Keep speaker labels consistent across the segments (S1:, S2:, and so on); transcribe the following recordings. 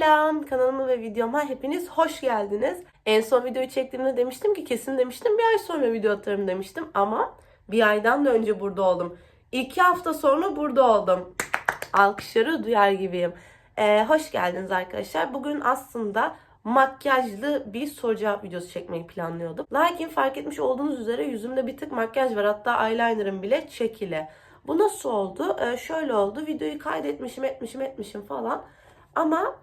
S1: Selam kanalıma ve videoma hepiniz hoş geldiniz. En son videoyu çektiğimde demiştim ki kesin demiştim bir ay sonra video atarım demiştim ama bir aydan da önce burada oldum. İki hafta sonra burada oldum. Alkışları duyar gibiyim. Ee, hoş geldiniz arkadaşlar. Bugün aslında makyajlı bir soru cevap videosu çekmeyi planlıyordum. Lakin fark etmiş olduğunuz üzere yüzümde bir tık makyaj var. Hatta eyelinerım bile çekili. Bu nasıl oldu? Ee, şöyle oldu. Videoyu kaydetmişim, etmişim, etmişim falan. Ama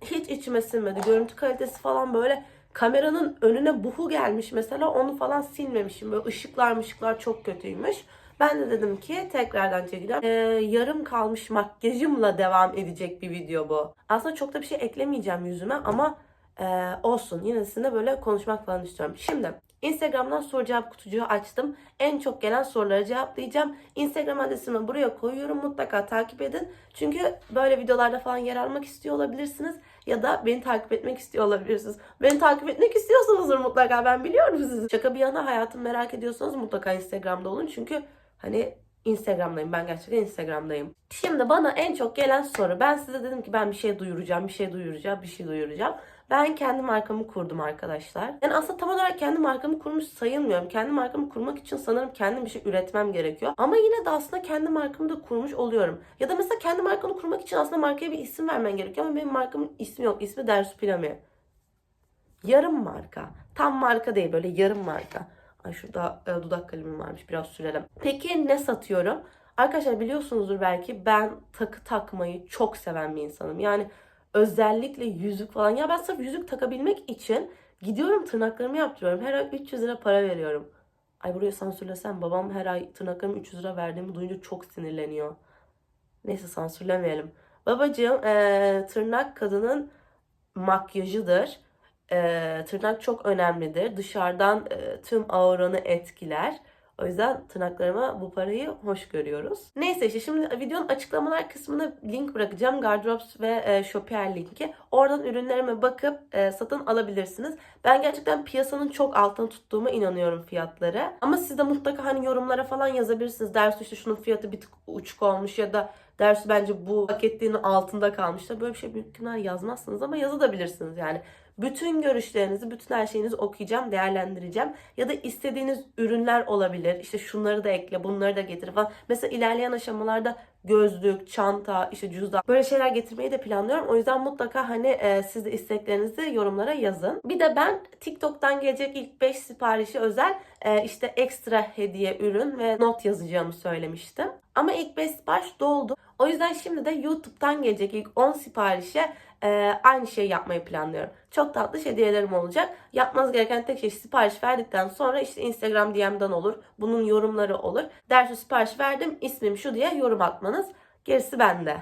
S1: hiç içime sinmedi. Görüntü kalitesi falan böyle kameranın önüne buhu gelmiş mesela onu falan silmemişim. Böyle ışıklar ışıklar çok kötüymüş. Ben de dedim ki tekrardan çekeceğim. Ee, yarım kalmış makyajımla devam edecek bir video bu. Aslında çok da bir şey eklemeyeceğim yüzüme ama ee, olsun. Yine sizinle böyle konuşmak falan istiyorum. Şimdi Instagram'dan soru cevap kutucuğu açtım. En çok gelen soruları cevaplayacağım. Instagram adresimi buraya koyuyorum. Mutlaka takip edin. Çünkü böyle videolarda falan yer almak istiyor olabilirsiniz. Ya da beni takip etmek istiyor olabilirsiniz. Beni takip etmek istiyorsanızdır mutlaka. Ben biliyorum sizi. Şaka bir yana hayatımı merak ediyorsanız mutlaka Instagram'da olun. Çünkü hani Instagram'dayım. Ben gerçekten Instagram'dayım. Şimdi bana en çok gelen soru. Ben size dedim ki ben bir şey duyuracağım, bir şey duyuracağım, bir şey duyuracağım. Ben kendi markamı kurdum arkadaşlar. Yani aslında tam olarak kendi markamı kurmuş sayılmıyorum. Kendi markamı kurmak için sanırım kendim bir şey üretmem gerekiyor. Ama yine de aslında kendi markamı da kurmuş oluyorum. Ya da mesela kendi markanı kurmak için aslında markaya bir isim vermen gerekiyor. Ama benim markamın ismi yok. İsmi Dersupilami. Yarım marka. Tam marka değil böyle yarım marka. Ay şurada e, dudak kalemim varmış biraz sürelim. Peki ne satıyorum? Arkadaşlar biliyorsunuzdur belki ben takı takmayı çok seven bir insanım. Yani özellikle yüzük falan. Ya ben sırf yüzük takabilmek için gidiyorum tırnaklarımı yaptırıyorum. Her ay 300 lira para veriyorum. Ay buraya sansürlesem babam her ay tırnaklarımı 300 lira verdiğimi duyunca çok sinirleniyor. Neyse sansürlemeyelim. Babacığım eee, tırnak kadının makyajıdır. Eee, tırnak çok önemlidir. Dışarıdan eee, tüm auranı etkiler. O yüzden tırnaklarıma bu parayı hoş görüyoruz. Neyse işte şimdi videonun açıklamalar kısmına link bırakacağım. Gardrops ve e, Shopier linki. Oradan ürünlerime bakıp e, satın alabilirsiniz. Ben gerçekten piyasanın çok altını tuttuğuma inanıyorum fiyatları. Ama siz de mutlaka hani yorumlara falan yazabilirsiniz. Dersi işte şunun fiyatı bir tık uçuk olmuş ya da dersi bence bu hak ettiğinin altında kalmış da böyle bir şey büyük ihtimal yazmazsınız ama yazabilirsiniz yani. Bütün görüşlerinizi, bütün her şeyinizi okuyacağım, değerlendireceğim. Ya da istediğiniz ürünler olabilir. İşte şunları da ekle, bunları da getir falan. Mesela ilerleyen aşamalarda gözlük, çanta, işte cüzdan böyle şeyler getirmeyi de planlıyorum. O yüzden mutlaka hani e, siz de isteklerinizi yorumlara yazın. Bir de ben TikTok'tan gelecek ilk 5 siparişi özel e, işte ekstra hediye ürün ve not yazacağımı söylemiştim. Ama ilk 5 sipariş doldu. O yüzden şimdi de YouTube'dan gelecek ilk 10 siparişe e, aynı şeyi yapmayı planlıyorum. Çok tatlı hediyelerim olacak. Yapmanız gereken tek şey sipariş verdikten sonra işte Instagram DM'den olur. Bunun yorumları olur. Dersi sipariş verdim ismim şu diye yorum atmanız. Gerisi bende.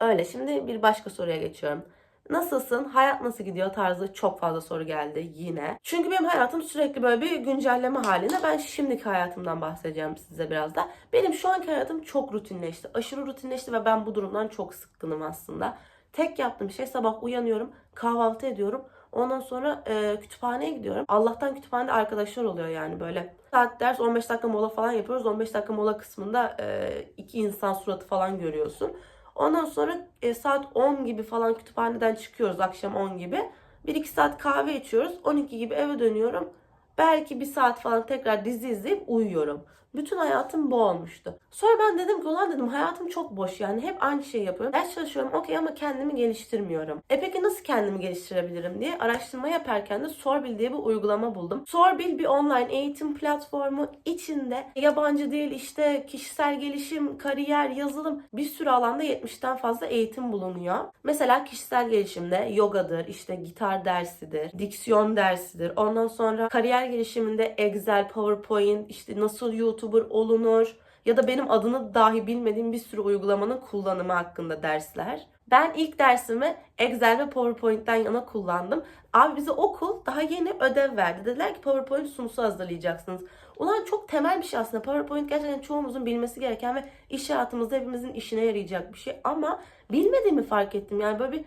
S1: Öyle şimdi bir başka soruya geçiyorum. Nasılsın? Hayat nasıl gidiyor? Tarzı çok fazla soru geldi yine. Çünkü benim hayatım sürekli böyle bir güncelleme halinde. Ben şimdiki hayatımdan bahsedeceğim size biraz da. Benim şu anki hayatım çok rutinleşti. Aşırı rutinleşti ve ben bu durumdan çok sıkkınım aslında. Tek yaptığım şey sabah uyanıyorum, kahvaltı ediyorum. Ondan sonra e, kütüphaneye gidiyorum. Allah'tan kütüphanede arkadaşlar oluyor yani böyle. Saat ders 15 dakika mola falan yapıyoruz. 15 dakika mola kısmında e, iki insan suratı falan görüyorsun. Ondan sonra e, saat 10 gibi falan kütüphaneden çıkıyoruz akşam 10 gibi. 1-2 saat kahve içiyoruz. 12 gibi eve dönüyorum. Belki bir saat falan tekrar dizi izleyip uyuyorum. Bütün hayatım bu olmuştu. Sonra ben dedim ki ulan dedim hayatım çok boş yani hep aynı şeyi yapıyorum. Ders çalışıyorum okey ama kendimi geliştirmiyorum. E peki nasıl kendimi geliştirebilirim diye araştırma yaparken de Sorbil diye bir uygulama buldum. Sorbil bir online eğitim platformu içinde yabancı dil işte kişisel gelişim, kariyer, yazılım bir sürü alanda 70'ten fazla eğitim bulunuyor. Mesela kişisel gelişimde yogadır, işte gitar dersidir, diksiyon dersidir. Ondan sonra kariyer gelişiminde Excel, PowerPoint, işte nasıl YouTube YouTuber olunur ya da benim adını dahi bilmediğim bir sürü uygulamanın kullanımı hakkında dersler. Ben ilk dersimi Excel ve PowerPoint'ten yana kullandım. Abi bize okul daha yeni ödev verdi. Dediler ki PowerPoint sunusu hazırlayacaksınız. Ulan çok temel bir şey aslında. PowerPoint gerçekten çoğumuzun bilmesi gereken ve iş hayatımızda hepimizin işine yarayacak bir şey. Ama bilmediğimi fark ettim. Yani böyle bir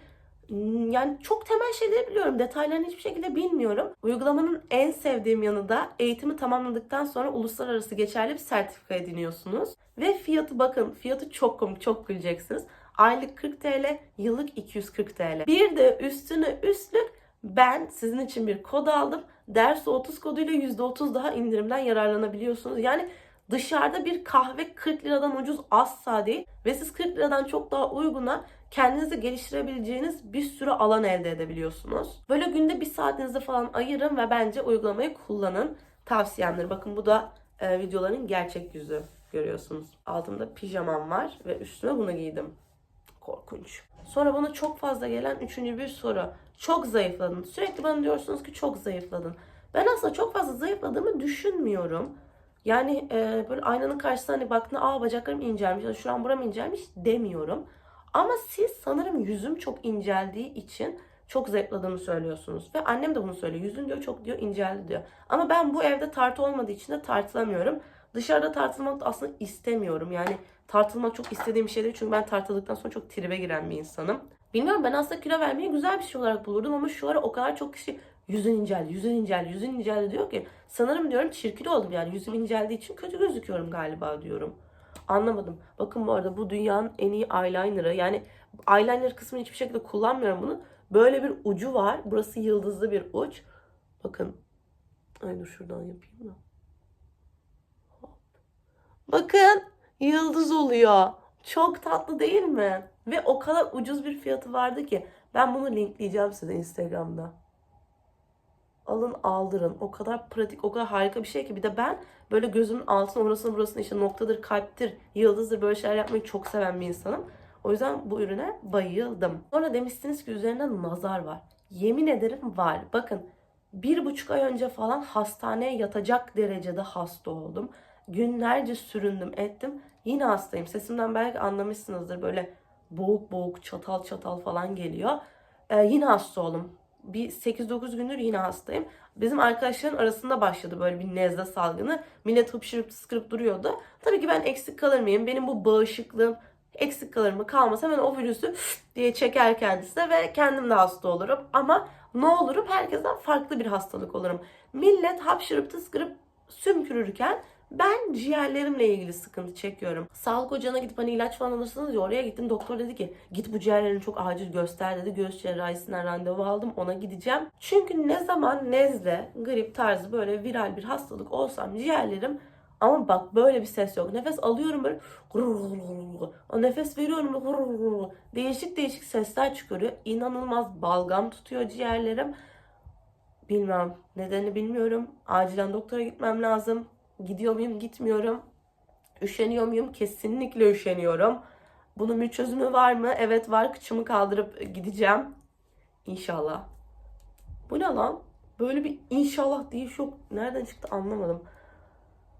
S1: yani çok temel şeyleri biliyorum. Detaylarını hiçbir şekilde bilmiyorum. Uygulamanın en sevdiğim yanı da eğitimi tamamladıktan sonra uluslararası geçerli bir sertifika ediniyorsunuz. Ve fiyatı bakın fiyatı çok komik çok güleceksiniz. Aylık 40 TL, yıllık 240 TL. Bir de üstüne üstlük ben sizin için bir kod aldım. Ders 30 koduyla %30 daha indirimden yararlanabiliyorsunuz. Yani dışarıda bir kahve 40 liradan ucuz asla değil. Ve siz 40 liradan çok daha uyguna kendinizi geliştirebileceğiniz bir sürü alan elde edebiliyorsunuz. Böyle günde bir saatinizi falan ayırın ve bence uygulamayı kullanın. Tavsiyemdir. Bakın bu da e, videoların gerçek yüzü görüyorsunuz. Altımda pijamam var ve üstüme bunu giydim. Korkunç. Sonra bana çok fazla gelen üçüncü bir soru. Çok zayıfladın. Sürekli bana diyorsunuz ki çok zayıfladın. Ben aslında çok fazla zayıfladığımı düşünmüyorum. Yani e, böyle aynanın karşısına hani baktığında aa bacaklarım incelmiş şuram buram incelmiş demiyorum. Ama siz sanırım yüzüm çok inceldiği için çok zayıfladığımı söylüyorsunuz. Ve annem de bunu söylüyor. Yüzün diyor çok diyor inceldi diyor. Ama ben bu evde tartı olmadığı için de tartılamıyorum. Dışarıda tartılmak da aslında istemiyorum. Yani tartılmak çok istediğim bir şey değil. Çünkü ben tartıldıktan sonra çok tribe giren bir insanım. Bilmiyorum ben aslında kilo vermeyi güzel bir şey olarak bulurdum ama şu ara o kadar çok kişi yüzün inceldi, yüzün inceldi, yüzün inceldi diyor ki sanırım diyorum çirkin oldum yani yüzüm inceldiği için kötü gözüküyorum galiba diyorum. Anlamadım. Bakın bu arada bu dünyanın en iyi eyeliner'ı. Yani eyeliner kısmını hiçbir şekilde kullanmıyorum bunu. Böyle bir ucu var. Burası yıldızlı bir uç. Bakın. Ay dur şuradan yapayım da. Bakın yıldız oluyor. Çok tatlı değil mi? Ve o kadar ucuz bir fiyatı vardı ki. Ben bunu linkleyeceğim size Instagram'da. Alın aldırın. O kadar pratik, o kadar harika bir şey ki. Bir de ben böyle gözümün altına orasına burasına işte noktadır, kalptir, yıldızdır böyle şeyler yapmayı çok seven bir insanım. O yüzden bu ürüne bayıldım. Sonra demiştiniz ki üzerinde nazar var. Yemin ederim var. Bakın bir buçuk ay önce falan hastaneye yatacak derecede hasta oldum. Günlerce süründüm ettim. Yine hastayım. Sesimden belki anlamışsınızdır. Böyle boğuk boğuk çatal çatal falan geliyor. Ee, yine hasta oldum. Bir 8-9 gündür yine hastayım. Bizim arkadaşların arasında başladı böyle bir nezle salgını. Millet hıpşırıp sıskırıp duruyordu. Tabii ki ben eksik kalır mıyım? Benim bu bağışıklığım eksik kalır mı? Kalmaz. Hemen o virüsü diye çeker kendisine ve kendim de hasta olurum. Ama ne olurum? Herkesten farklı bir hastalık olurum. Millet hapşırıp tıskırıp sümkürürken ben ciğerlerimle ilgili sıkıntı çekiyorum. Sağlık ocağına gidip hani ilaç falan alırsınız ya oraya gittim. Doktor dedi ki git bu ciğerlerini çok acil göster dedi. Göğüs cerrahisinden randevu aldım ona gideceğim. Çünkü ne zaman nezle, grip tarzı böyle viral bir hastalık olsam ciğerlerim ama bak böyle bir ses yok. Nefes alıyorum böyle o nefes veriyorum değişik değişik sesler çıkarıyor. İnanılmaz balgam tutuyor ciğerlerim. Bilmem nedeni bilmiyorum. Acilen doktora gitmem lazım. Gidiyor muyum? Gitmiyorum. Üşeniyor muyum? Kesinlikle üşeniyorum. Bunun bir çözümü var mı? Evet var. Kıçımı kaldırıp gideceğim. İnşallah. Bu ne lan? Böyle bir inşallah diye yok. Nereden çıktı anlamadım.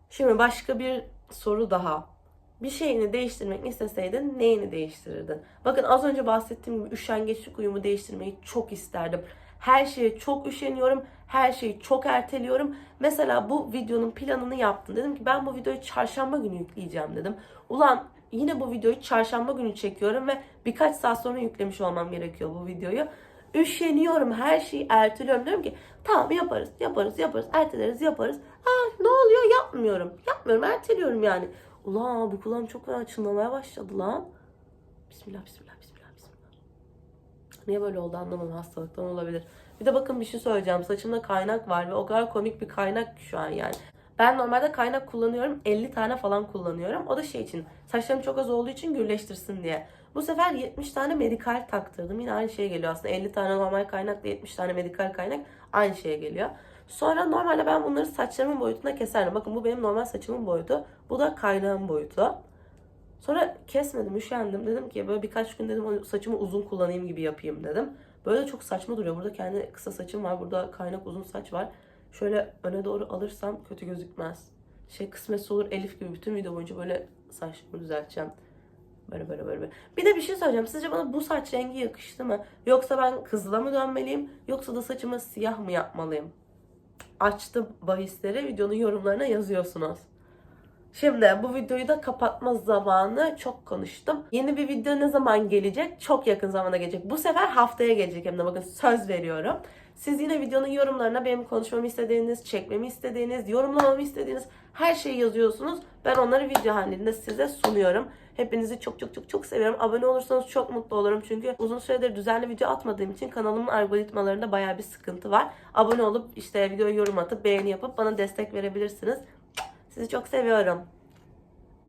S1: Şimdi başka bir soru daha. Bir şeyini değiştirmek isteseydin neyini değiştirirdin? Bakın az önce bahsettiğim gibi üşengeçlik uyumu değiştirmeyi çok isterdim. Her şeye çok üşeniyorum. Her şeyi çok erteliyorum. Mesela bu videonun planını yaptım. Dedim ki ben bu videoyu çarşamba günü yükleyeceğim dedim. Ulan yine bu videoyu çarşamba günü çekiyorum ve birkaç saat sonra yüklemiş olmam gerekiyor bu videoyu. Üşeniyorum. Her şeyi erteliyorum. Diyorum ki tamam yaparız, yaparız, yaparız, erteleriz, yaparız. Aa ne oluyor? Yapmıyorum. Yapmıyorum, erteliyorum yani. Ulan bu kulağım çok fena çınlamaya başladı lan. Bismillah, bismillah, bismillah, bismillah. Niye böyle oldu anlamadım. Hastalıktan olabilir. Bir de bakın bir şey söyleyeceğim. Saçımda kaynak var ve o kadar komik bir kaynak şu an yani. Ben normalde kaynak kullanıyorum. 50 tane falan kullanıyorum. O da şey için. Saçlarım çok az olduğu için gürleştirsin diye. Bu sefer 70 tane medikal taktırdım. Yine aynı şeye geliyor aslında. 50 tane normal kaynakla 70 tane medikal kaynak aynı şeye geliyor. Sonra normalde ben bunları saçlarımın boyutuna keserdim. Bakın bu benim normal saçımın boyutu. Bu da kaynağın boyutu. Sonra kesmedim, üşendim. Dedim ki böyle birkaç gün dedim saçımı uzun kullanayım gibi yapayım dedim. Böyle çok saçma duruyor. Burada kendi kısa saçım var. Burada kaynak uzun saç var. Şöyle öne doğru alırsam kötü gözükmez. Şey kısmetse olur Elif gibi bütün video boyunca böyle saçımı düzelteceğim. Böyle böyle böyle. Bir de bir şey söyleyeceğim. Sizce bana bu saç rengi yakıştı mı? Yoksa ben kızıla mı dönmeliyim? Yoksa da saçımı siyah mı yapmalıyım? Açtım bahisleri. Videonun yorumlarına yazıyorsunuz. Şimdi bu videoyu da kapatma zamanı çok konuştum. Yeni bir video ne zaman gelecek? Çok yakın zamanda gelecek. Bu sefer haftaya gelecek hem de bakın söz veriyorum. Siz yine videonun yorumlarına benim konuşmamı istediğiniz, çekmemi istediğiniz, yorumlamamı istediğiniz her şeyi yazıyorsunuz. Ben onları video halinde size sunuyorum. Hepinizi çok çok çok çok seviyorum. Abone olursanız çok mutlu olurum. Çünkü uzun süredir düzenli video atmadığım için kanalımın algoritmalarında bayağı bir sıkıntı var. Abone olup işte videoya yorum atıp beğeni yapıp bana destek verebilirsiniz. Sizi çok seviyorum.